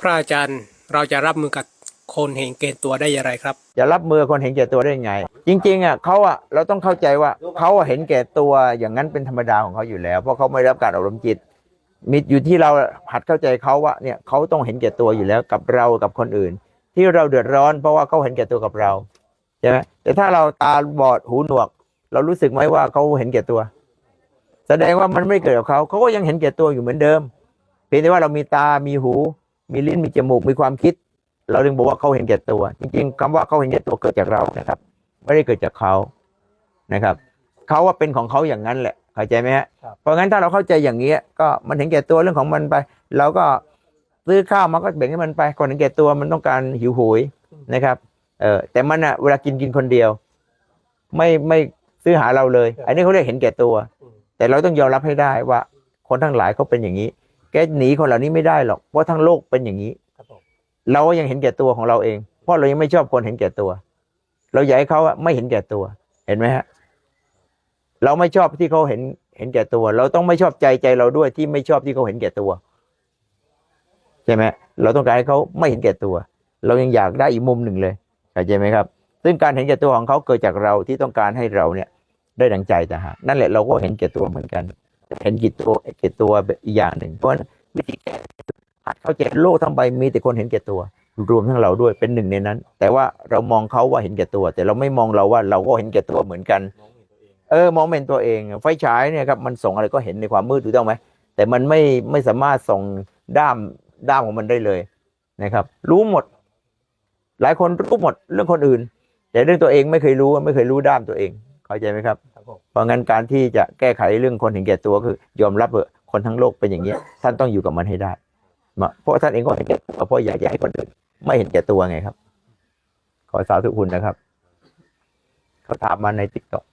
พระอาจารย์เราจะรับมือกับคนเห็นเกณฑ์ตัวได้อย่างไรครับ จะรับมือคนเห็นแก่ตัวได้ยังไง จริงๆอะเขาอะเราต้องเข้าใจว่าเขาเห็นแก่ตัวอย่างนั้นเป็นธรรมดาของเขาอยู่แล้ว เพราะเขาไม่รับการอบรมจิตมีอยู่ที่เราหัดเข้าใจเขาว่าเนี่ยเขาต้องเห็นแก่ตัวอยู่แล้วกับเรากับคนอื่น ที่เราเดือดร้อนเพราะว่าเขาเห็นแก่ตัวกับเราใช่ไหมแต่ถ้าเราตาบอดหูหนวก เรารู้สึกไหมว่าเขาเห็นแก่ตัว แสดงว่ามันไม่เกิดกับเขาเขาก็ยังเห็นแก่ตัวอยู่เหมือนเดิมเพียงแต่ว่าเรามีตามีหู มีลิ้นมีจมูกมีความคิด เราถึงบอกว่าเขาเห็นแก่ตัว จริงๆคำว่าเขาเห็นแก่ตัวเกิดจากเรานะครับ ไม่ได้เกิดจากเขานะครับเขาว่าเป็นของเขาอย่างนั้นแหละเข้าใจไหมฮะครับเพราะงั้นถ้าเราเข้าใจอย่างนี้ยก็มันเห็นแก่ตัวเรื่องของมันไปเราก็ซื้อข้าวมาก็แบ่งให้มันไปคนเห็นแก่ตัวมันต้องการหิวโหยนะครับเออแต่มันอะเวลากินกินคนเดียว ไม่ไม่ซื้อหาเราเลย อันนี้เขาเรียกเห็นแก่ตัว แต่เราต้องยอมรับให้ได้ว่าคนทั้งหลายเขาเป็นอย่างนี้ แกหนีคนเหล่านี้ไม่ได้หรอก เพราะทั้งโลกเป็นอย่างนี้ครับผมเราก็ยังเห็นแก่ตัวของเราเอง เพราะเรายังไม่ชอบคนเห็นแก่ตัว เราอยากให้เขาอะไม่เห็นแก่ตัว เห็นไหมฮะ เราไม่ชอบที่เขาเห็นเห็นแก่ตัว เราต้องไม่ชอบใจใจเราด้วยที่ไม่ชอบที่เขาเห็นแก่ตัว ใช่ไหมเราต้องการให้เขาไม่เห็นแก่ตัว เรายังอยากได้อีกมุมหนึ่งเลยเข้าใจไหมครับ ซึ่งการเห็นแก่ตัวของเขาเกิดจากเราที่ต้องการให้เราเนี่ย ได้ดังใจแต่หากนั่นแหละเราก็เห็นแก่ตัวเหมือนกัน เห็นกี่ตัวแก่ตัวอีกอย่างหนึ่ง เพราะนั้นวิธีแก้หัดเข้าใจโลกทั้งใบมีแต่คนเห็นแก่ตัว รวมทั้งเราด้วยเป็นหนึ่งในนั้น แต่ว่าเรามองเขาว่าเห็นแก่ตัว แต่เราไม่มองเราว่าเราก็เห็นแก่ตัวเหมือนกัน เออมองเป็นตัวเอง ไฟฉายเนี่ยครับมันส่องอะไรก็เห็นในความมืดถูกต้องไหมแต่มันไม่ไม่สามารถส่องด้ามด้ามของมันได้เลยนะครับ รู้หมด หลายคนรู้หมดเรื่องคนอื่น แต่เรื่องตัวเองไม่เคยรู้ไม่เคยรู้ด้ามตัวเอง เข้าใจไหมครับ เพราะงั้นการที่จะแก้ไขเรื่องคนเห็นแก่ตัวคือยอมรับเถอะคนทั้งโลกเป็นอย่างนี้ยท่านต้องอยู่กับมันให้ได้มาเพราะท่านเองก็เห็นแก่ตัวเพราะอยากจะให้คนอื่นไม่เห็นแก่ตัวไงครับ ขอสาธุคุณนะครับ เขาถามมาในติ๊กต็อก